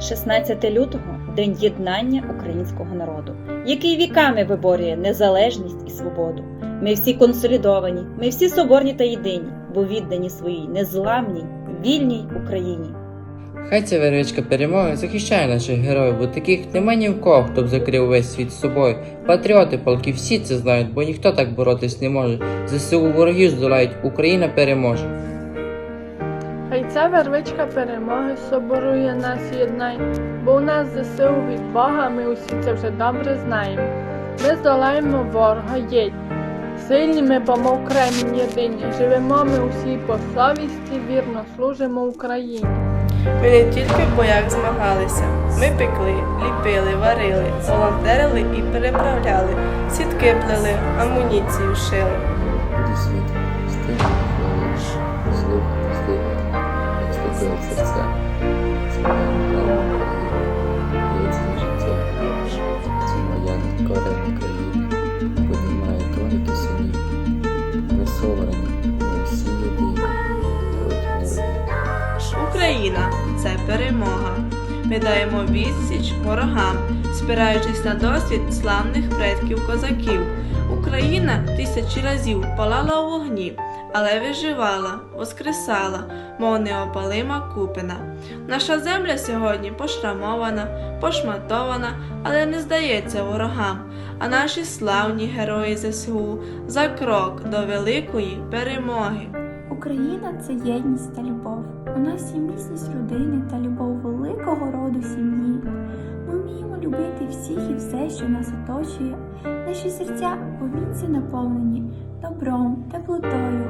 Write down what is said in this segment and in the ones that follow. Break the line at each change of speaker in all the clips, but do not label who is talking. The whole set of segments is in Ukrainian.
16 лютого День єднання українського народу, який віками виборює незалежність і свободу. Ми всі консолідовані, ми всі соборні та єдині, бо віддані своїй незламній, вільній Україні.
Хай ця вервичка перемоги захищає наших героїв, бо таких нема ні в кого, хто б закрив весь світ собою. Патріоти, полки, всі це знають, бо ніхто так боротись не може. ЗСУ ворогів здолають, Україна переможе.
Ця вервичка перемоги соборує нас єднай, бо у нас ЗСУ від Бога, ми усі це вже добре знаємо. Ми здолаємо ворога єдь. Сильні ми, бо ми окремі єдині. Живемо ми усі по совісті, вірно служимо Україні.
Ми не тільки в боях змагалися, ми пекли, ліпили, варили, волонтерили і переправляли, сітки плели, амуніцію шили.
Буду світ, стигне хвилин, слухати, як серця. Співаємо слава Україні, б'ється життя. Це моя некорена країна, піднімає ми всі.
Україна це перемога. Ми даємо відсіч ворогам, спираючись на досвід славних предків козаків. Україна тисячі разів палала у вогні, але виживала, воскресала, мов неопалима купина. Наша земля сьогодні пошрамована, пошматована, але не здається ворогам. А наші славні герої ЗСУ за крок до великої перемоги.
Україна це єдність та любов. У нас є міцність родини та любов великого роду сім'ї. Ми вміємо любити всіх і все, що нас оточує. Наші серця повінці наповнені добром, теплотою,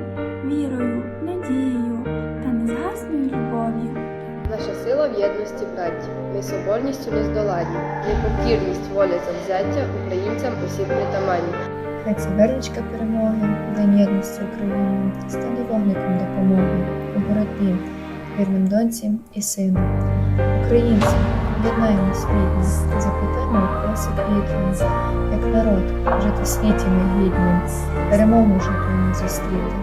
вірою, надією та незгасною любов'ю.
Наша сила в єдності браті, ми соборністю нездоланні, непокірність, воля завзяття українцям усі притаманні.
Хай ця вервичка перемоги, День єдності України, стане вогником допомоги у боротьбі, вірним доньці і сину. Українці, єднаємось рідні, заплетемо у коси як народ, жити в світі негідним, перемогу перемогу не зустріти.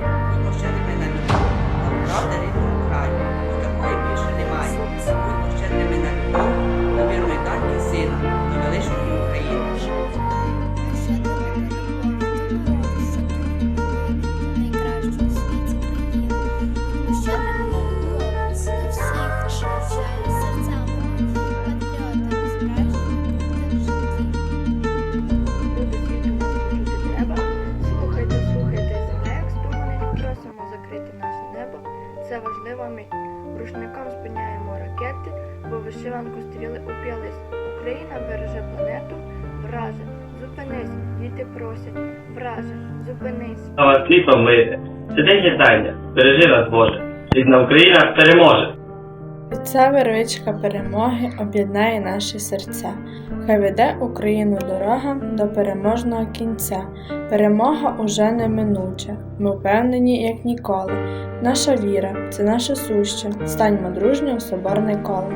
Це важлива мить. Рушником спиняємо ракети, бо вишиванку стріли уп'ялись. Україна береже планету, враже, зупинись, діти просять, враже, зупинись.
Слава світлом вийде. Це день. Бережи нас, Боже. Рідна Україна переможе.
Ця вервичка перемоги об'єднає наші серця. Хай веде Україну дорога до переможного кінця. Перемога уже неминуча. Ми впевнені, як ніколи. Наша віра це наше суще. Станьмо дружньо в соборне коло.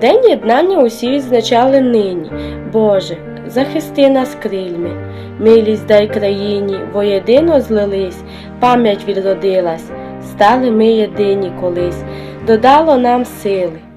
День єднання усі відзначали нині. Боже, захисти нас крильми, милість дай країні, воєдино злились, пам'ять відродилась, стали ми єдині колись, додало нам сили.